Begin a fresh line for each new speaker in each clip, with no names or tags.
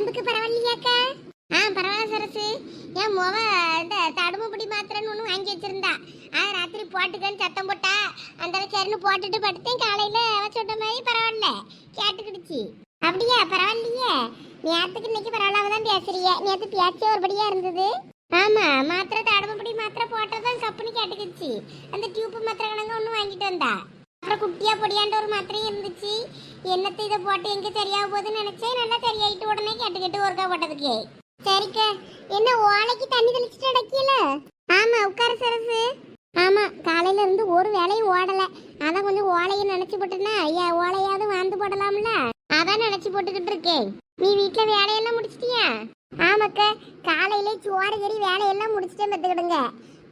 உடம்புக்கு பரவாயில்லையாக்கா? ஆ பரவாயில்ல சரசு. என் முவ இந்த தடுமப்படி மாத்திரன்னு ஒன்று வாங்கி வச்சிருந்தா. ஆ ராத்திரி போட்டுக்கன்னு சத்தம் போட்டா அந்த சரின்னு போட்டுட்டு படுத்தேன் காலையில் சொன்ன மாதிரி பரவாயில்ல கேட்டுக்கிடுச்சு. அப்படியா பரவாயில்லையே. நேரத்துக்கு இன்னைக்கு பரவாயில்லாம தான் பேசுறிய. நேற்று பேச்சே ஒருபடியா இருந்தது. ஆமா மாத்திரை தடுமப்படி மாத்திரை போட்டதான் கப்புன்னு கேட்டுக்கிடுச்சு. அந்த டியூப் மாத்திரை கணங்க ஒன்று வாங்கிட்டு வந்தா. அப்புறம் குட்டியா பொடியாண்ட ஒரு மாத்திரையும் இருந்துச்சு. என்னத்தை இதை போட்டு எங்க சரியாக போகுதுன்னு நினைச்சேன். நல்லா சரியாயிட்டு உடனே கேட்டு கேட்டு ஒர்க்கா போட்டதுக்கே. சரிக்கா. என்ன ஓலைக்கு தண்ணி தெளிச்சுட்டு அடக்கியல ஆமா உட்கார சரசு. ஆமா காலையில இருந்து ஒரு வேலையும் ஓடல. அதான் கொஞ்சம் ஓலையை நினைச்சு போட்டுனா ஐயா ஓலையாவது வாழ்ந்து போடலாம்ல? அதான் நினைச்சு போட்டுக்கிட்டு இருக்கேன். நீ வீட்டுல வேலையெல்லாம் முடிச்சிட்டியா? ஆமாக்கா காலையிலே சோறு கறி வேலையெல்லாம் முடிச்சுட்டே பார்த்துக்கிடுங்க.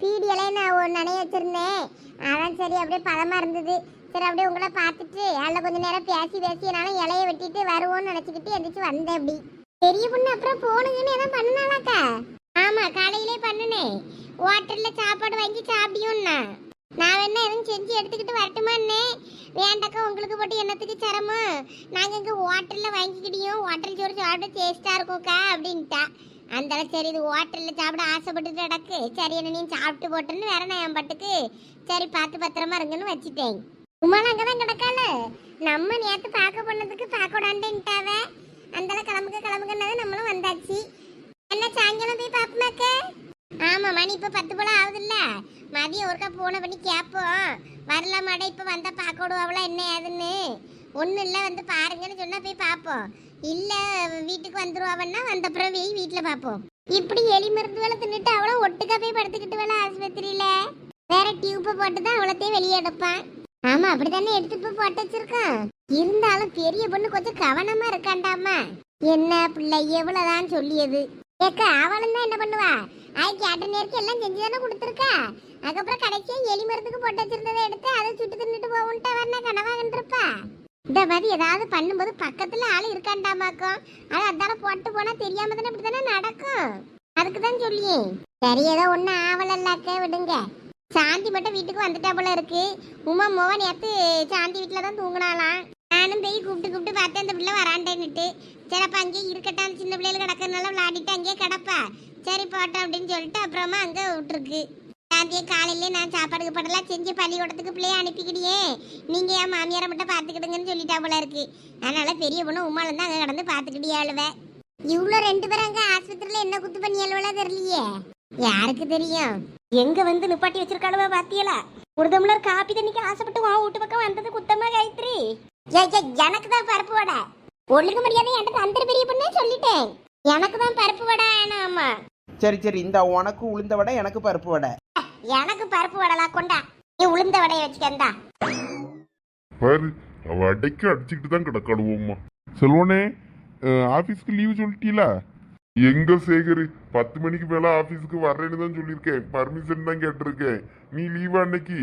பீடியெல்லாம் நான் ஒரு வச்சிருந்தேன். அதான் சரி அப்படியே பதமா இருந்தது. சரி அப்படியே உங்களை பார்த்துட்டு அதில் கொஞ்ச நேரம் பேசி பேசி என்னாலும் இலைய வெட்டிட்டு வருவோம்னு நினச்சிக்கிட்டு எந்திரிச்சு வந்தேன் அப்படி பெரிய பொண்ணு அப்புறம் போனுங்கன்னு எதாவது பண்ணாலாக்கா ஆமாம் காலையிலே பண்ணுனேன் ஹோட்டலில் சாப்பாடு வாங்கி சாப்பிடியோன்னா. நான் வேணா எதுவும் செஞ்சு எடுத்துக்கிட்டு வரட்டுமான்னே வேண்டாக்கா உங்களுக்கு போட்டு என்னத்துக்கு சிரமம்? நாங்கள் இங்கே ஹோட்டலில் வாங்கிக்கிட்டியும் ஹோட்டல் சோறு சாப்பிட டேஸ்ட்டாக இருக்கும்க்கா அப்படின்ட்டா. அந்த சரி இது ஹோட்டலில் சாப்பிட ஆசைப்பட்டுட்டு நடக்கு சரி என்ன நீ சாப்பிட்டு போட்டுன்னு வேற நான் என் பட்டுக்கு. சரி பார்த்து பத்திரமா இருங்கன்னு வச்சுட்டேன். சும்மா அங்கே தான் கிடக்கால நம்ம நேத்து பார்க்க போனதுக்கு பார்க்க விடாண்டேன்ட்டாவ அந்தால கிளம்புக்க கிளம்புக்கன்னது நம்மளும் வந்தாச்சு. என்ன சாயங்காலம் போய் பாப்பமாக்க ஆமா மணி இப்ப பத்து போல ஆகுதுல்ல. மதியம் ஒருக்கா போன பண்ணி கேட்போம் வரலாமாடா இப்ப வந்தா பார்க்க விடுவாங்களா என்ன ஏதுன்னு. ஒன்றும் இல்லை வந்து பாருங்கன்னு சொன்னா போய் பார்ப்போம். இல்ல வீட்டுக்கு வந்துருவாவன்னா வந்தப்புறம் போய் வீட்டுல பார்ப்போம். இப்படி எலி வேலை தின்னுட்டு அவளை ஒட்டுக்கா போய் படுத்துக்கிட்டு வேலை ஆஸ்பத்திரியில. வேற டியூப்பை போட்டு தான் அவ்வளோத்தையும் வெளியே எடுப்பான். ஆமா அப்படித்தானே எடுத்து போய் போட்டு வச்சிருக்கான் இருந்தாலும் பெரிய பொண்ணு கொஞ்சம் கவனமா இருக்காண்டாமா? என்ன பிள்ளை எவ்வளவுதான் சொல்லியது? ஏக்க அவளும் தான் என்ன பண்ணுவா? ஆய்க்கு கேட்ட நேரத்துக்கு எல்லாம் செஞ்சு தானே கொடுத்துருக்கா? அதுக்கப்புறம் கடைசியா எலி மருந்துக்கு போட்டு வச்சிருந்ததை எடுத்து அதை சுட்டு தின்னுட்டு போகுன்ட்டு வரனா கனவா கண்டிருப்பா இந்த மாதிரி ஏதாவது பண்ணும்போது பக்கத்துல ஆள் இருக்காண்டாமாக்கும் அது அதால போட்டு போனா தெரியாம தானே இப்படி தானே நடக்கும்? அதுக்கு தான் சொல்லியே. சரி ஏதோ ஒண்ணு ஆவலல்லாக்க விடுங்க. சாந்தி மட்டும் வீட்டுக்கு வந்துட்டா போல இருக்கு. உமா மோகன் நேத்து சாந்தி வீட்டில் தான் தூங்கினாலாம் நானும் போய் கூப்பிட்டு கூப்பிட்டு பார்த்தேன் அந்த பிள்ளை வராண்டேன்னுட்டு. சரி அப்போ அங்கேயே இருக்கட்டும். அந்த சின்ன பிள்ளைகள் கிடக்கிறதுனால விளையாடிட்டு அங்கேயே கிடப்பா. சரி போட்டோம் அப்படின்னு சொல்லிட்டு அப்புறமா அங்கே விட்டுருக்கு. சாந்தியை காலையிலே நான் சாப்பாடுக்கு படலாம் செஞ்சு பள்ளிக்கூடத்துக்கு பிள்ளைய அனுப்பிக்கிடியே நீங்கள் என் மாமியாரை மட்டும் பார்த்துக்கிடுங்கன்னு சொல்லிட்டா போல இருக்கு. அதனால பெரிய பொண்ணு உமாலும் தான் அங்கே கடந்து பார்த்துக்கிட்டியாளுவ இவ்வளோ ரெண்டு பேரும் அங்கே ஆஸ்பத்திரியில் என்ன குத்து அழுவலாம் தெரியலையே? யாருக்கு தெரியும்? எங்க வந்து நிப்பாட்டி வச்சிருக்காளுவ பாத்தியல? ஒரு டம்ளர் காப்பி தண்ணிக்கு ஆசைப்பட்டு வா வீட்டு பக்கம் வந்தது குத்தமா காயத்ரி? எனக்கு தான் பருப்பு வடை. ஒழுங்கு மரியாதை என்கிட்ட தந்திர பெரிய பொண்ணே சொல்லிட்டேன். எனக்கு தான் பருப்பு வடை ஆமா
சரி சரி இந்த உனக்கு உளுந்த வடை எனக்கு பருப்பு வடை.
எனக்கு பருப்பு வடைலாம் கொண்டா. நீ உளுந்த வடையை வச்சுக்கந்தா
பாரு அவ அடைக்க அடிச்சுக்கிட்டு தான் கிடக்கணுவோம்மா செல்வனே அஹ், ஆபீஸ்க்கு லீவு சொல்லிட்டீல? எங்க சேகர்? பத்து மணிக்கு மேல ஆபீஸ்க்கு வர்றேன்னு தான் சொல்லியிருக்கேன். பர்மிஷன் தான் கேட்டிருக்கேன். நீ லீவா அன்னைக்கு?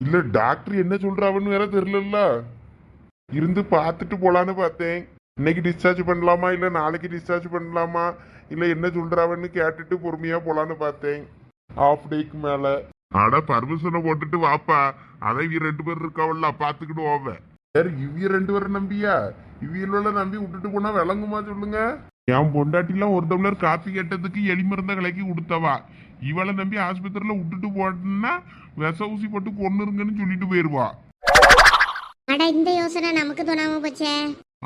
இல்ல டாக்டர் என்ன சொல்றாவன்னு வேற தெரியலல்ல. இருந்து பார்த்துட்டு போலான்னு பார்த்தேன். இன்னைக்கு டிஸ்சார்ஜ் பண்ணலாமா? இல்ல நாளைக்கு டிஸ்சார்ஜ் பண்ணலாமா? இல்ல என்ன சொல்றாவன்னு கேட்டுட்டு பொறுமையா போலான்னு பார்த்தேன். ஆஃப் டேக்கு மேல. அட பர்மிஷனை போட்டுட்டு வாப்பா. அதை இவ ரெண்டு பேர் இருக்காவல்ல பாத்துக்கிட்டு ஓவ. சரி இவ்விய ரெண்டு பேரை நம்பியா? இவியலோட நம்பி விட்டுட்டு போனா விளங்குமா சொல்லுங்க? என் பொண்டாட்டிலாம் ஒரு டம்ளர் காப்பி கேட்டதுக்கு எலி மருந்த கலக்கி கொடுத்தவா. இவளை நம்பி ஆஸ்பத்திரியில விட்டுட்டு போட்டோம்னா விச ஊசி போட்டு கொன்னுருங்கன்னு சொல்லிட்டு போயிருவா.
அட இந்த யோசனை நமக்கு தோணாம போச்சே.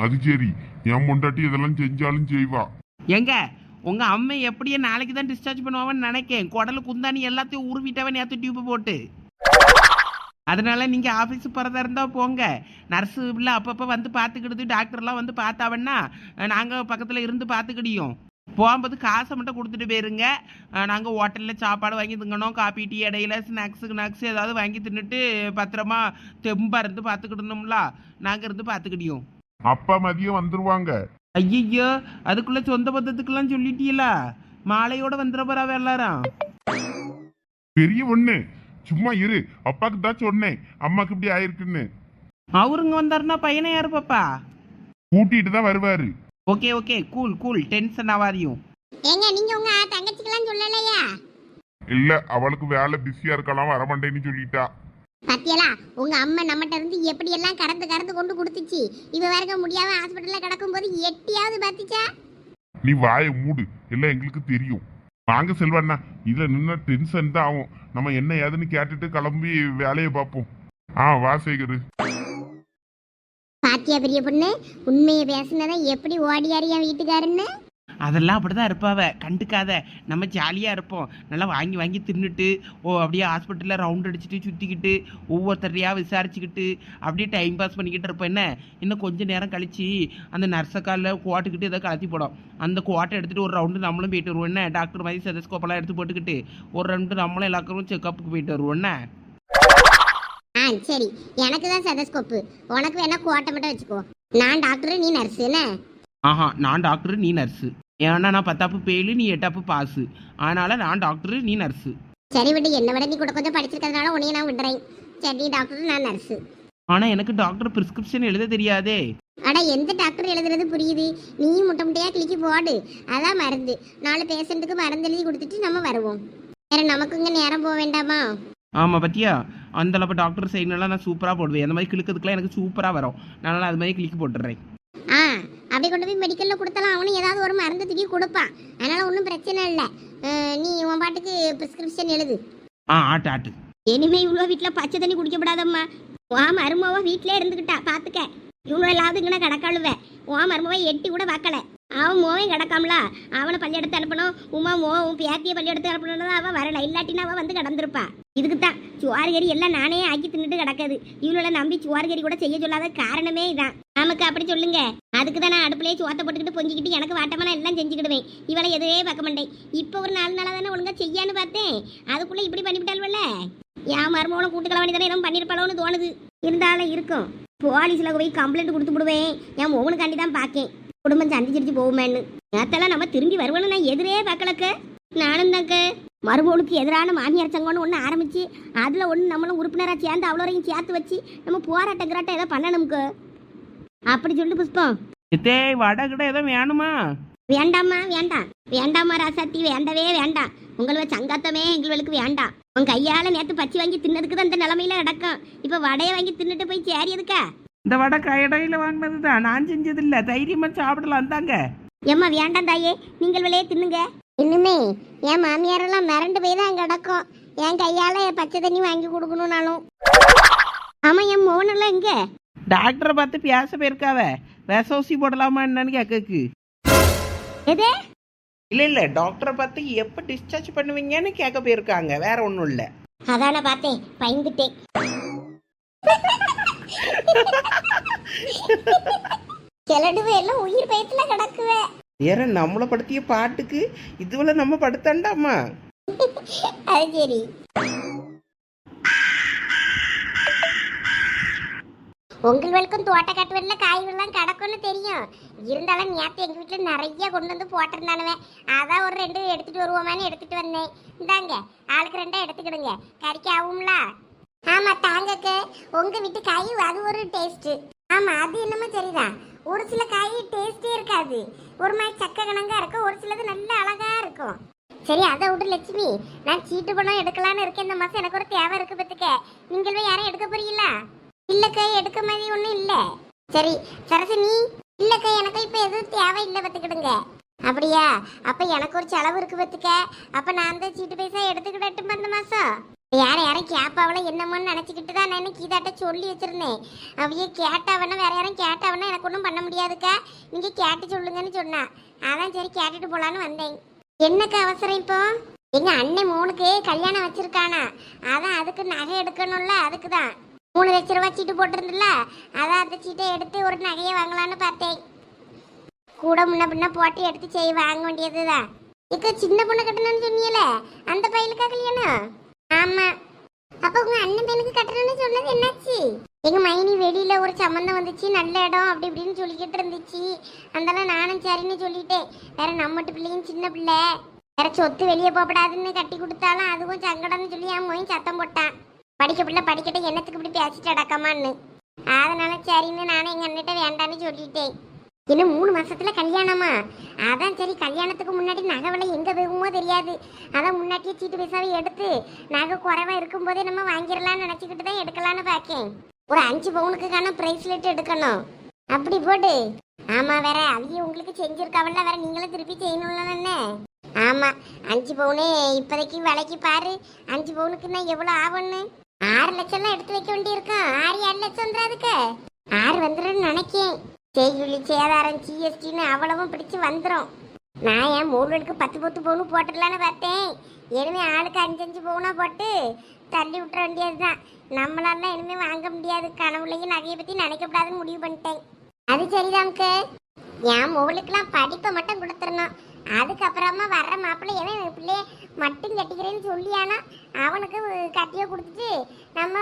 அது சரி. என் பொண்டாட்டி இதெல்லாம் செஞ்சாலும் செய்வா.
எங்க உங்க அம்மை எப்படியே நாளைக்கு தான் டிஸ்சார்ஜ் பண்ணுவான்னு நினைக்கேன். குடலு குந்தாணி எல்லாத்தையும் உருவிட்டவன் நேற்று டியூப் போட்டு. அதனால நீங்க ஆஃபீஸ் போறதா இருந்தா போங்க. நர்ஸு இல்லை அப்பப்போ வந்து பார்த்துக்கிடுது டாக்டர்லாம் வந்து பார்த்தாவன்னா நாங்க பக்கத்துல இருந்து பார்த்துக்கிடியோம். போகும்போது காசை மட்டும் கொடுத்துட்டு போயிருங்க. நாங்கள் ஹோட்டலில் சாப்பாடு வாங்கி திங்கணும் காப்பி டீ இடையில ஸ்நாக்ஸு ஸ்நாக்ஸ் ஏதாவது வாங்கி தின்னுட்டு பத்திரமா தெம்பா இருந்து பார்த்துக்கிடணும்ல. நாங்கள் இருந்து பார்த்துக்கிடியோம்.
அப்பா மதியம் வந்துருவாங்க.
ஐயையோ அதுக்குள்ள சொந்த பந்தத்துக்கெல்லாம் சொல்லிட்டீங்களா மாலையோட வந்துட போறாவ எல்லாரும்.
பெரிய பொண்ணு. சும்மா இரு. அப்பாக்கு தான் சொன்னேன். அம்மாக்கு இப்படி ஆயிருக்குன்னு.
அவருங்க வந்தாருன்னா பையனை யாரு பாப்பா?
கூட்டிட்டு தான் வருவாரு.
Okay okay. Cool cool. Tension ஆகாதியும்
ஏங்க நீங்க உங்க தங்கச்சிக்கெல்லாம் சொல்லலையா?
இல்ல அவளுக்கு வேலை பிஸியா இருக்கலாம் வரமாட்டேன்னு சொல்லிட்டா.
பாத்தியலா உங்க அம்மா நம்மகிட்ட இருந்து எப்படி எல்லாம் கடந்து கடந்து கொண்டு கொடுத்துச்சு? இவ வேறங்க முடியாம ஹாஸ்பிட்டல்ல கிடக்கும் போது எட்டியாவது பாத்திச்சா?
நீ வாயை மூடு. எல்லாம் எங்களுக்கு தெரியும். வாங்க செல்வண்ணா இதுல நின்ன டென்ஷன் தான் ஆகும். நம்ம என்ன ஏதுன்னு கேட்டுட்டு கிளம்பி வேலையை பார்ப்போம். ஆ வா சேகரு.
பாத்தியா பெரிய பொண்ணு? உண்மையை பேசுனதான் எப்படி ஓடியாரு என் வீட்டுக்காருன்னு?
அதெல்லாம் அப்படிதான் இருப்பாவ. கண்டுக்காத. நம்ம ஜாலியாக இருப்போம். நல்லா வாங்கி வாங்கி தின்னுட்டு ஓ அப்படியே ஹாஸ்பிட்டலில் ரவுண்ட் அடிச்சுட்டு சுற்றிக்கிட்டு ஒவ்வொருத்தரையாக விசாரிச்சுக்கிட்டு அப்படியே டைம் பாஸ் பண்ணிக்கிட்டு இருப்போம். என்ன? இன்னும் கொஞ்ச நேரம் கழிச்சு அந்த நர்சக்காலில் கோட்டுக்கிட்டு ஏதோ கலத்தி போடும். அந்த கோட்டை எடுத்துகிட்டு ஒரு ரவுண்டு நம்மளும் போயிட்டு வருவோம். என்ன? டாக்டர் மாதிரி செதஸ்கோப்பெல்லாம் எடுத்து போட்டுக்கிட்டு ஒரு ரவுண்டு நம்மளும் எல்லாருக்கும் செக்கப்புக்கு போயிட்டு வருவோம். என்ன?
ஆ சரி. எனக்கு தான் செதஸ்கோப்பு உனக்கு வேணா கோட்டை மட்டும் வச்சுக்கோ. நான் டாக்டர் நீ நர்ஸ் என்ன?
ஆஹா நான் டாக்டர் நீ நர்ஸு ஏன்னா நான் பத்தாப்பு பெயிலு நீ எட்டாப்பு பாஸு அதனால் நான் டாக்டரு நீ நர்ஸு
சரி விட்டு என்னை விட நீ கூட கொஞ்சம் படிச்சிருக்கிறதுனால உன்னைய நான் விடுறேன் சரி நீ டாக்டர் நான் நர்ஸ்
ஆனால் எனக்கு டாக்டர் ப்ரிஸ்கிரிப்ஷன் எழுத தெரியாதே.
அட எந்த டாக்டர் எழுதுறது புரியுது? நீ முட்டை முட்டையா கிளிக்கி போடு. அதான் மருந்து. நாலு பேஷண்ட்டுக்கு மருந்து எழுதி கொடுத்துட்டு நம்ம வருவோம். வேற நமக்கு இங்க நேரம் போக வேண்டாமா?
ஆமாம் பத்தியா? அந்த அளவு டாக்டர் செய்யணும்லாம் நான் சூப்பராக போடுவேன். அந்த மாதிரி கிழக்கிறதுக்குலாம் எனக்கு சூப்பராக வரும். அதனால் அது மாதிரி கிளிக் போட்டுடுறேன்
அப்படி கொண்டு போய் மெடிக்கல்ல கொடுத்தலாம். அவனும் ஏதாவது ஒரு மருந்து தூக்கி கொடுப்பான். அதனால ஒன்றும் பிரச்சனை இல்லை. நீ உன் பாட்டுக்கு ப்ரிஸ்கிரிப்ஷன் எழுது.
ஆ ஆட்டு ஆட்டு.
இனிமே இவ்வளோ வீட்டில் பச்சை தண்ணி குடிக்கப்படாதம்மா. உன் மருமாவை வீட்டிலே இருந்துக்கிட்டா பார்த்துக்க இவ்வளோ இல்லாத இங்கே கிடக்காளுவ. உன் மருமாவை எட்டி கூட பார்க்கல அவன் மோவன் கிடக்காமல? அவனை பள்ளியெடுத்து அனுப்பணும். உமா மோ உன் பேத்திய பள்ளியெடுத்து அனுப்பணும் அவன் வரல. இல்லாட்டினா அவன் வந்து கிடந்திருப்பா. இதுக்கு தான் சுவார்கறி எல்லாம் நானே ஆக்கி தின்னுட்டு கிடக்குது. இவ்வளோ நம்பி சுவார்கறி கூட செய்ய சொல்லாத காரணமே இதான். நமக்கு அப்படி சொல்லுங்க. அதுக்கு தான் நான் அடுப்புலேயே சோத்த போட்டுக்கிட்டு பொங்கிக்கிட்டு எனக்கு வாட்டமான எல்லாம் செஞ்சுக்கிடுவேன். இவளை எதுவே பார்க்க மாட்டேன். இப்போ ஒரு நாலு நாளாக தானே ஒழுங்கா செய்யான்னு பார்த்தேன். அதுக்குள்ளே இப்படி பண்ணிவிட்டாள்வல்ல? என் மருமகளும் கூட்டுக்கள தானே எதுவும் பண்ணியிருப்பாளோன்னு தோணுது. இருந்தாலும் இருக்கும். போலீஸில் போய் கம்ப்ளைண்ட் கொடுத்து விடுவேன். என் மோகனுக்காண்டி தான் பார்க்கேன். குடும்பம் சந்திச்சிருச்சு போகுமேன்னு. நேத்தெல்லாம் நம்ம திரும்பி வருவோன்னு நான் எதிரே பார்க்கலக்க நானும் தாங்க மருமகளுக்கு எதிரான மாமியார் சங்கம்னு ஒன்று ஆரம்பிச்சு அதில் ஒன்று நம்மளும் உறுப்பினராக சேர்ந்து அவ்வளோ வரைக்கும் சேர்த்து வச்சு நம்ம போராட்டம் கிராட்டம் ஏதோ பண்ணணும்க்கு அப்படி சொல்லிட்டு புஷ்பம்
இதே வடை கிட்ட ஏதோ வேணுமா?
வேண்டாம்மா வேண்டாம். வேண்டாம்மா ராசாத்தி. வேண்டவே வேண்டாம். உங்களோட சங்காத்தமே எங்களுக்கு வேண்டாம். உன் கையால நேத்து பச்சி வாங்கி தின்னதுக்கு தான் இந்த நிலமையில நடக்கும் இப்ப வடையை வாங்கி தின்னுட்டு போய் சேரி எதுக்கா?
இந்த வடை கடையில் வாங்கினது தான் நான் செஞ்சதில்லை. தைரியமாக சாப்பிடலாம் தாங்க.
ஏம்மா வேண்டாம் தாயே. நீங்கள் விலையே தின்னுங்க. இன்னுமே என் மாமியாரெல்லாம் மிரண்டு போய் தான் கிடக்கும். என் கையால பச்சை தண்ணி வாங்கி கொடுக்கணும்னாலும். ஆமா என் மோனெல்லாம் எங்க?
டாக்டரை பார்த்து பேச போயிருக்காவ. விஷ ஊசி போடலாமா என்னன்னு கேட்கக்கு
எது?
இல்லை இல்லை டாக்டரை பார்த்து எப்போ டிஸ்சார்ஜ் பண்ணுவீங்கன்னு கேட்க போயிருக்காங்க. வேற ஒன்றும் இல்லை.
அதான பார்த்தேன். பயந்துட்டேன். கிளடுவே எல்லாம் உயிர் பயத்துல கிடக்குவே.
வேற நம்மளை படுத்திய பாட்டுக்கு இதுவரை நம்ம படுத்தாண்டாமா?
அது சரி. உங்களுக்கும் தோட்ட காய்கறிலாம் கிடக்கும்னு தெரியும். இருந்தாலும் நேற்று எங்கள் வீட்டில் நிறைய கொண்டு வந்து போட்டிருந்தானுவே. அதான் ஒரு ரெண்டு எடுத்துகிட்டு வருவோமான்னு எடுத்துகிட்டு வந்தேன். இந்தாங்க ஆளுக்கு ரெண்டாக எடுத்துக்கிடுங்க. கறிக்கு ஆகும்ல? ஆமாம் தாங்கக்கு. உங்கள் வீட்டு காய் அது ஒரு டேஸ்ட்டு ஆமாம் அது என்னமோ சரிதான் ஒரு சில காய் டேஸ்டே இருக்காது. ஒரு மாதிரி சக்க கணங்கா இருக்கும் ஒரு சிலது நல்ல அழகாக இருக்கும். சரி அதை விட்டு லட்சுமி. நான் சீட்டு பணம் எடுக்கலான்னு இருக்கேன் இந்த மாதம் எனக்கு ஒரு தேவை இருக்கு பார்த்துக்க. நீங்கள் யாரும் எடுக்க போறீங்களா? இல்லக்கா எடுக்க மாதிரி ஒன்றும் இல்லை. சரி சரசினி இல்லக்கா எனக்கு இப்போ எதுவும் தேவை இல்லை பத்துக்கிடுங்க அப்படியா? அப்ப எனக்கு ஒரு செலவு இருக்கு பத்துக்க அப்ப நான் அந்த சீட்டு பைசா எடுத்துக்கிடட்டும் அந்த மாசம்? யார யாரும் கேப்பாவல என்னமோன்னு நினைச்சுக்கிட்டு தான் நான் கீதாட்ட சொல்லி வச்சிருந்தேன். அப்படியே கேட்டாவனா வேற யாரும் கேட்டாவனா எனக்கு ஒன்றும் பண்ண முடியாதுக்கா. நீங்க கேட்டு சொல்லுங்கன்னு சொன்னா. அதான் சரி கேட்டுட்டு போலான்னு வந்தேன். என்னக்கா அவசரம் இப்போ? எங்க அண்ணன் மூணுக்கு கல்யாணம் வச்சிருக்கானா. அதான் அதுக்கு நகை எடுக்கணும்ல அதுக்கு தான் மூணு லட்ச ரூபாய் சீட்டு போட்டிருந்துல அதான் அந்த சீட்டை எடுத்து ஒரு நகையை வாங்கலான்னு பார்த்தேன். கூட முன்ன பின்ன போட்டு எடுத்து செய் வாங்க வேண்டியதுதான். இப்போ சின்ன பொண்ணு கட்டணும்னு சொன்னீல அந்த பையனுக்கா கல்யாணம்? ஆமா. அப்போ உங்க அண்ணன் பையனுக்கு கட்டணும்னு சொன்னது என்னாச்சு? எங்க மைனி வெளியில ஒரு சம்மந்தம் வந்துச்சு நல்ல இடம் அப்படி இப்படின்னு சொல்லிக்கிட்டு இருந்துச்சு. அதனால நானும் சரின்னு சொல்லிட்டேன். வேற நம்மட்டு பிள்ளையும் சின்ன பிள்ளை. வேற சொத்து வெளியே போகப்படாதுன்னு கட்டி கொடுத்தாலும் அதுவும் சங்கடம்னு சொல்லி என் மொயின் சத்தம் போட்டான். படிக்க பிள்ளை படிக்கட்டும் என்னத்துக்கு இப்படி பேசிட்டு அடக்கமான்னு அதனால சரின்னு நானும் எங்க அண்ணிட்ட வேண்டான்னு சொல்லிட்டேன். இன்னும் மூணு மாசத்துல கல்யாணமா? அதான் சரி கல்யாணத்துக்கு முன்னாடி நகை விலை எங்க போகுமோ தெரியாது. அதான் முன்னாடியே சீட்டு பைசாவை எடுத்து நகை குறைவா இருக்கும்போதே நம்ம வாங்கிடலாம்னு நினைச்சுக்கிட்டு தான் எடுக்கலாம்னு பார்க்கேன். ஒரு அஞ்சு பவுனுக்கான பிரேஸ்லெட் எடுக்கணும். அப்படி போடு. ஆமா வேற அவங்க உங்களுக்கு செஞ்சிருக்காவல்ல வேற நீங்களும் திருப்பி செய்யணும்ல ஆமா அஞ்சு பவுனு இப்போதைக்கு விலைக்கு பாரு. அஞ்சு பவுனுக்குன்னா எவ்வளோ ஆகும்னு? ஆறு லட்சம்லாம் எடுத்து வைக்க வேண்டியிருக்கோம். ஆறு ஏழு லட்சம் வந்துடாதுக்கு ஆறு வந்துடும் நினைக்கேன். செய்குலி சேதாரம் ஜிஎஸ்டின்னு அவ்வளவும் பிடிச்சு வந்துடும் நான் என் மூணுக்கு பத்து பத்து பவுனு போட்டுடலான்னு பார்த்தேன். இனிமே ஆளுக்கு அஞ்சு அஞ்சு பவுனா போட்டு தள்ளி விட்டுற வேண்டியது தான் நம்மளால இனிமே வாங்க முடியாது. கனவுலையும் நகையை பற்றி நினைக்கக்கூடாதுன்னு முடிவு பண்ணிட்டேன். அது சரிதான்க்கு என் மூளுக்கெல்லாம் படிப்பை மட்டும் கொடுத்துடணும். அதுக்கப்புறமா வர்ற மாப்பிள்ளை எவன் என் பிள்ளைய மட்டும் கட்டிக்கிறேன்னு சொல்லியானா அவனுக்கு கட்டியை கொடுத்துட்டு நம்ம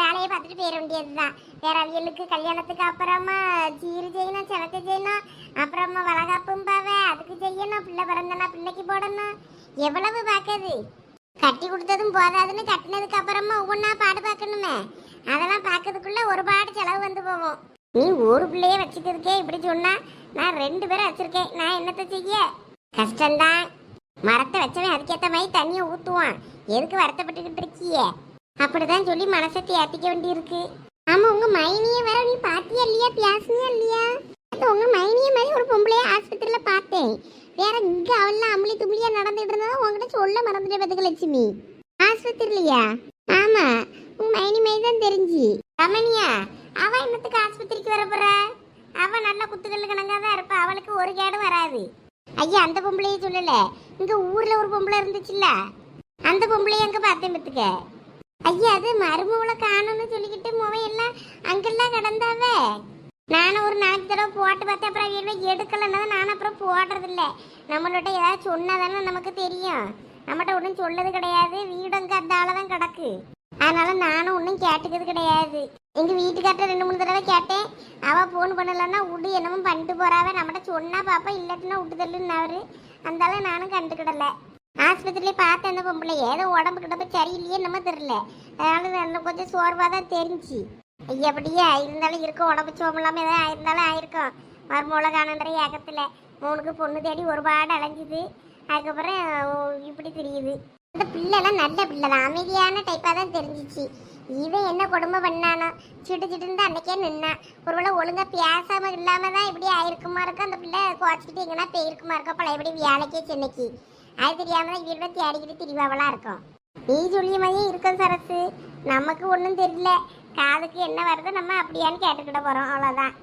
வேலையை பார்த்துட்டு போயிட வேண்டியது தான் வேற அவியலுக்கு கல்யாணத்துக்கு அப்புறமா சீரு செய்யணும் செவத்தை செய்யணும் அப்புறமா வளகாப்பும் பாவே அதுக்கு செய்யணும் பிள்ளை பிறந்தனா பிள்ளைக்கு போடணும். எவ்வளவு பார்க்கறது? கட்டி கொடுத்ததும் போதாதுன்னு கட்டினதுக்கு அப்புறமா ஒவ்வொன்றா பாடு பார்க்கணுமே. அதெல்லாம் பார்க்கறதுக்குள்ள ஒரு பாடு செலவு வந்து போகும். நீ ஒரு பிள்ளைய வச்சுக்கிறதுக்கே இப்படி சொன்னா நான் ரெண்டு பேரும் வச்சிருக்கேன். நான் என்னத்தை செய்ய? கஷ்டம்தான். மரத்தை வச்சவன் அதுக்கேற்ற மாதிரி தண்ணியை ஊற்றுவான் எதுக்கு வருத்தப்பட்டுக்கிட்டு இருக்கியே? அப்படிதான் சொல்லி மனசை ஏற்றிக்க வேண்டியிருக்கு. ஆமா உங்க மைனியை வர நீ பாத்தியா இல்லையா? பேசுனியா இல்லையா? உங்கள் உங்க மைனிய மாதிரி ஒரு பொம்பளைய ஆஸ்பத்திரியில பார்த்தேன். வேற இங்க அவள்லாம் அம்பளி தும்பளியா நடந்துட்டு இருந்தா உங்ககிட்ட சொல்ல மறந்துட்டே பத்துக்க லட்சுமி. ஆஸ்பத்திரிலையா ஆமா உங்க மைனி மாதிரி தான் தெரிஞ்சு. ரமணியா அவ என்னத்துக்கு ஆஸ்பத்திரிக்கு வர போறா? அவ நல்ல குத்துக்கல்லு கணங்கா தான் இருப்பா. அவளுக்கு ஒரு கேடும் வராது. ஐயா அந்த பொம்பளையே சொல்லல. இங்க ஊர்ல ஒரு பொம்பளை இருந்துச்சுல்ல. அந்த பொம்பளைய அங்க பார்த்தேன் பத்துக்க ஐயா அது மருமவளை காணும்னு சொல்லிக்கிட்டு முவையெல்லாம் அங்கெல்லாம் கிடந்தாவே. நானும் ஒரு நாலு தடவை போட்டு பார்த்தேன் அப்புறம் வீடு எடுக்கலைன்னா நானும் அப்புறம் போடுறதில்ல. நம்மள்கிட்ட ஏதாவது சொன்னாதானே நமக்கு தெரியும். நம்மகிட்ட ஒன்றும் சொல்லது கிடையாது. வீடு அங்கே அந்த ஆள தான் கிடக்கு. அதனால நானும் ஒன்றும் கேட்டுக்கிறது கிடையாது. எங்கள் வீட்டுக்கார்ட்ட ரெண்டு மூணு தடவை கேட்டேன். அவள் ஃபோன் பண்ணலன்னா விடு என்னமோ பண்ணிட்டு போறாவ. நம்மகிட்ட சொன்னா பாப்பா இல்லாட்டினா விட்டுதல்லுன்னாரு அந்தால நானும் கண்டுக்கிடலை. ஆஸ்பத்திரியிலே பார்த்தேன் அந்த பொம்பளை ஏதோ உடம்பு கிடப்பு சரியில்லையே நம்ம தெரில அதனால எனக்கு கொஞ்சம் சோர்வாக தான் தெரிஞ்சு. ஐயப்படியே இருந்தாலும் இருக்கும் உடம்பு சோம் இல்லாமல் ஏதாவது இருந்தாலும் ஆயிருக்கும். மருமூளை காணுன்ற ஏக்கத்தில். மூணுக்கு பொண்ணு தேடி ஒரு பாடு அலைஞ்சுது. அதுக்கப்புறம் இப்படி தெரியுது. அந்த பிள்ளைலாம் நல்ல பிள்ளை தான். அமைதியான டைப்பாக தான் தெரிஞ்சிச்சு. இவன் என்ன கொடுமை பண்ணானோ? சிட்டு சிட்டுன்னு அன்னைக்கே நின்னான். ஒருவேளை ஒழுங்கா பேசாம இல்லாம தான் இப்படி ஆயிருக்குமா இருக்கும் அந்த பிள்ளை குறைச்சிக்கிட்டு எங்கன்னா போயிருக்குமா இருக்கும் பழையபடி வேலைக்கே சென்னைக்கு. அது தெரியாம தான் வீடு தேடிக்கிட்டு திரிவாவலா இருக்கும் நீ சொல்லிய மாதிரியே இருக்கும் சரசு. நமக்கு ஒன்றும் தெரியல. காதுக்கு என்ன வருதோ நம்ம அப்படியான்னு கேட்டுக்கிட போறோம். அவ்வளோதான்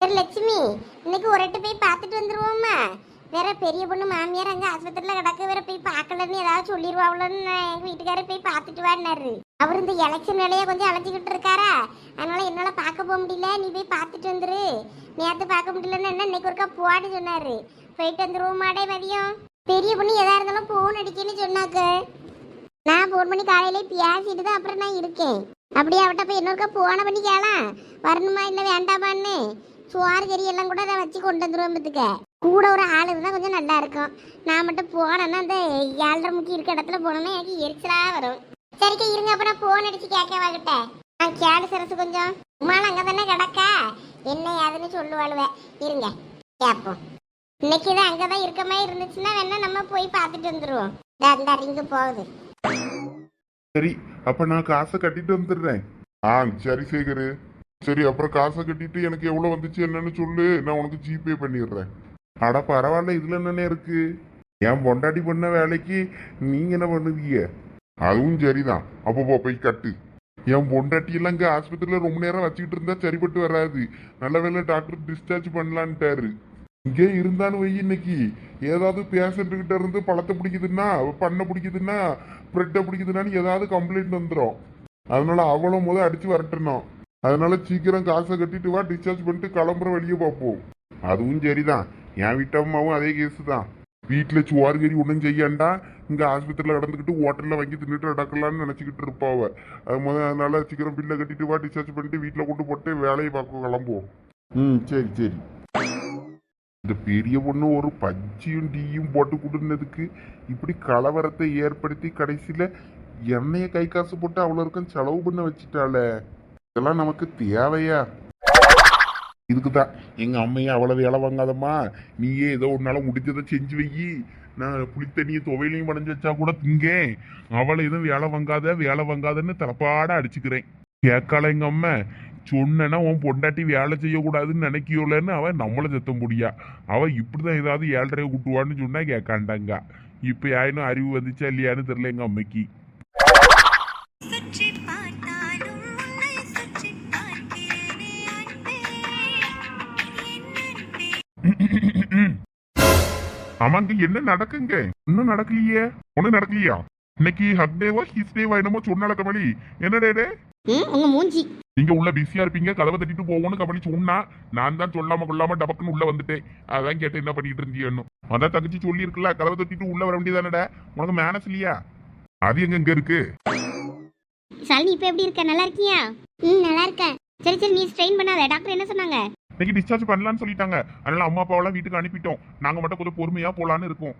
சரி லட்சுமி இன்னைக்கு ஒரு எட்டு போய் பார்த்துட்டு வந்துருவோமா? வேற பெரிய பொண்ணு மாமியார் அங்கே ஆஸ்பத்திரியில் கிடக்க. வேற போய் பார்க்கலன்னு ஏதாவது சொல்லிடுவாங்களோன்னு எங்கள் வீட்டுக்காரர் போய் பார்த்துட்டு வாடினாரு அவர் இந்த எலெக்ஷன் வேலையை கொஞ்சம் அலைஞ்சிக்கிட்டு இருக்காரா? அதனால என்னால் பார்க்க போக முடியல. நீ போய் பார்த்துட்டு வந்துரு. நேற்று பார்க்க முடியலன்னு என்ன? இன்னைக்கு ஒருக்கா போன்னு சொன்னாரு. போயிட்டு வந்துருவோமாடே மதியம் பெரிய பொண்ணு எதா இருந்தாலும் ஃபோன் அடிக்கன்னு சொன்னாக்க நான் ஃபோன் பண்ணி காலையிலே பேசிட்டு தான் அப்புறம் நான் இருக்கேன். அப்படியே அவட்ட போய் இன்னொருக்கா போன பண்ணி கேளாம். வரணுமா இல்லை வேண்டாமான்னு. சோறு கறி எல்லாம் கூட நான் வச்சு கொண்டு வந்துருவோம் பத்துக்க. கூட ஒரு ஆள் இருந்தால் கொஞ்சம் நல்லா இருக்கும். நான் மட்டும் போனேன்னா அந்த ஏழரை முக்கி இருக்க இடத்துல போனோன்னா எனக்கு எரிச்சலாக வரும். சரிக்கா இருங்க அப்ப நான் அடிச்சு கேட்க வாங்கிட்ட நான் கேடு சரசு கொஞ்சம். உமாள் அங்கே தானே கிடக்கா? என்ன ஏதுன்னு சொல்லுவாளுவேன் இருங்க கேட்போம் இன்னைக்கு தான் அங்கே தான் இருக்க மாதிரி இருந்துச்சுன்னா வேணா நம்ம போய் பார்த்துட்டு வந்துடுவோம் அந்த ரிங்கு போகுது.
சரி அப்ப நான் காசை கட்டிட்டு வந்துடுறேன். ஆ சரி சேகரு. சரி அப்புறம் காசை கட்டிட்டு எனக்கு எவ்வளவு வந்துச்சு என்னன்னு சொல்லு. நான் உனக்கு ஜிபே பண்ணிடுறேன். அட பரவாயில்ல இதுல என்னென்ன இருக்கு? என் பொண்டாட்டி பண்ண வேலைக்கு நீங்க என்ன பண்ணுவீங்க? அதுவும் சரிதான். அப்பப்போ போய் கட்டு. என் பொண்டாட்டி எல்லாம் ஆஸ்பத்திரியில் ரொம்ப நேரம் வச்சுக்கிட்டு இருந்தா சரிப்பட்டு வராது. நல்ல வேலை டாக்டர் டிஸ்சார்ஜ் பண்ணலான்ட்டாரு. இங்கே இருந்தான்னு வை இன்னைக்கு. ஏதாவது பேஷண்ட் கிட்ட இருந்து பழத்தை பிடிக்குதுன்னா பண்ணை பிடிக்குதுன்னா பிரெட்டை பிடிக்குதுன்னான்னு ஏதாவது கம்ப்ளைண்ட் வந்துடும் அதனால அவளும் முத அடிச்சு வரட்டணும். அதனால சீக்கிரம் காசை கட்டிட்டு வா டிஸ்சார்ஜ் பண்ணிட்டு கிளம்புற வழியை பார்ப்போம். அதுவும் சரிதான். என் வீட்டம்மாவும் அதே கேஸ் தான். வீட்டில் சுவார் கறி ஒன்றும் செய்யாண்டா. இங்கே ஆஸ்பத்திரியில் கடந்துக்கிட்டு ஹோட்டலில் வாங்கி தின்னுட்டு நடக்கலாம்னு நினச்சிக்கிட்டு இருப்பாவ அது முதல்ல அதனால சீக்கிரம் பில்லை கட்டிட்டு வா டிஸ்சார்ஜ் பண்ணிட்டு வீட்டில் கொண்டு போட்டு வேலையை பார்க்க கிளம்புவோம். ம் சரி சரி. இந்த பெரிய பொண்ணு ஒரு பஜ்ஜியும் டீயும் போட்டு கொடுன்னதுக்கு இப்படி கலவரத்தை ஏற்படுத்தி கடைசியில் எண்ணெயை கை காசு போட்டு அவ்வளோ இருக்கும் செலவு பண்ண வச்சுட்டாளே. இதெல்லாம் நமக்கு தேவையா? இதுக்கு தான் எங்கள் அம்மையை அவ்வளோ வேலை வாங்காதம்மா. நீயே ஏதோ உன்னால முடிஞ்சதை செஞ்சு வை. நான் புளித்தண்ணியை துவையிலையும் படைஞ்சு வச்சா கூட திங்கேன். அவளை எதுவும் வேலை வாங்காத வேலை வாங்காதன்னு தலப்பாட அடிச்சுக்கிறேன். கேட்கால எங்கள் அம்மா. சொன்னா உன் பொண்டாட்டி வேலை செய்யக்கூடாதுன்னு நினைக்கியோலன்னு அவன் நம்மள சத்தம் முடியா அவ இப்படிதான் ஏதாவது ஏழ்றைய கூட்டுவான்னு சொன்னா கேட்காண்டாங்க. இப்ப யாயினும் அறிவு வந்துச்சா இல்லையான்னு தெரியல எங்க அம்மைக்கு. ஆமாங்க என்ன நடக்குங்க? இன்னும் நடக்கலையே. ஒண்ணும் நடக்கலையா? இன்னைக்கு ஹக் டேவா ஹிஸ் டேவா என்னமோ சொன்னால கமலி. என்ன டே
ம் உங்க மூஞ்சி.
நீங்க உள்ள பிஸியா இருப்பீங்க கதவை தட்டிட்டு போவோம்னு கபடி சொன்னா நான் தான் சொல்லாம கொள்ளாம டபக்குன்னு உள்ள வந்துட்டேன். அதான் கேட்டு என்ன பண்ணிட்டு இருந்தீங்கன்னு அதான் தங்கச்சி சொல்லி இருக்குல்ல கதவை தட்டிட்டு உள்ள வர வேண்டியதானடா? உனக்கு மேனஸ் இல்லையா? அது எங்க இங்க இருக்கு?
ஷாலினி இப்போ எப்படி இருக்க? நல்லா இருக்கியா? ம் நல்லா இருக்கேன். சரி சரி நீ ஸ்ட்ரெயின் பண்ணாத. டாக்டர் என்ன சொன்னாங்க?
இன்னைக்கு டிஸ்சார்ஜ் பண்ணலாம்னு சொல்லிட்டாங்க. அதனால அம்மா அப்பாவெல்லாம் வீட்டுக்கு அனுப்பிட்டோம். நாங்க மட்டும் கொஞ்சம் பொறுமையா போலான்னு இருக்கோம்.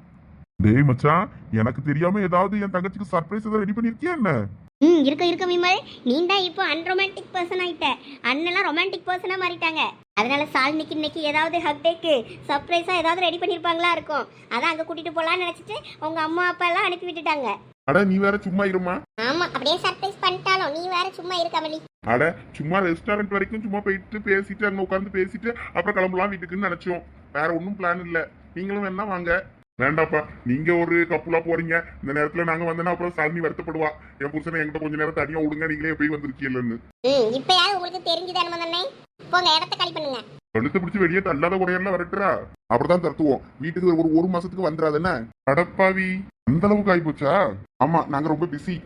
டேய் மச்சான் எனக்கு தெரியாம ஏதாவது என் தங்கச்சிக்கு சர்ப்ரைஸ் ஏதாவது ரெடி பண்ணிருக்கியா என்ன?
ம் இருக்க இருக்க விமல். நீ தான் இப்போ அன்ரொமான்டிக் பர்சன் ஆயிட்ட. அண்ணெல்லாம் ரொமான்டிக் பர்சனா மாறிட்டாங்க. அதனால சாலினிக்கு இன்னைக்கு ஏதாவது ஹக் டேக்கு சர்ப்ரைஸா ஏதாவது ரெடி பண்ணிருப்பாங்களா இருக்கும். அதான் அங்க கூட்டிட்டு போலாம்னு நினைச்சிட்டு உங்க அம்மா அப்பா எல்லாம் அனுப்பி விட்டுட்டாங்க.
அட நீ வேற சும்மா இருமா?
ஆமா அப்படியே சர்ப்ரைஸ் பண்ணிட்டாலும் நீ வேற சும்மா இருக்க மல்லி.
அட சும்மா ரெஸ்டாரண்ட் வரைக்கும் சும்மா போயிட்டு பேசிட்டு அங்க உட்காந்து பேசிட்டு அப்புறம் கிளம்பலாம் வீட்டுக்குன்னு நினைச்சோம். வேற ஒன்றும் பிளான் இல்ல. நீங்களும் வேணா வாங்க. வேண்டாப்பா நீங்க ஒரு கப்புலா போறீங்க. இந்த நேரத்துல நாங்க வந்தோன்னா அப்புறம் சாலினி வருத்தப்படுவா. என் புருஷனை என்கிட்ட கொஞ்ச நேரம் தனியா விடுங்க நீங்களே போய் வந்திருக்கீங்கன்னு
இப்போ யாரும் உங்களுக்கு தெரிஞ்சுதானே தானே போங்க இடத்த காலி பண்ணுங்க.
கழுத்து பிடிச்சு வெளியே தள்ளாத குறையெல்லாம் வரட்டுறா. அப்படிதான் தருத்துவோம். வீட்டுக்கு ஒரு ஒரு மாசத்துக்கு வந்துடாதுன்னு அடப்பாவி அந்த அளவுக்கு ஆயிப்போச்சா? ஆமா நாங்க ரொம்ப பிஸி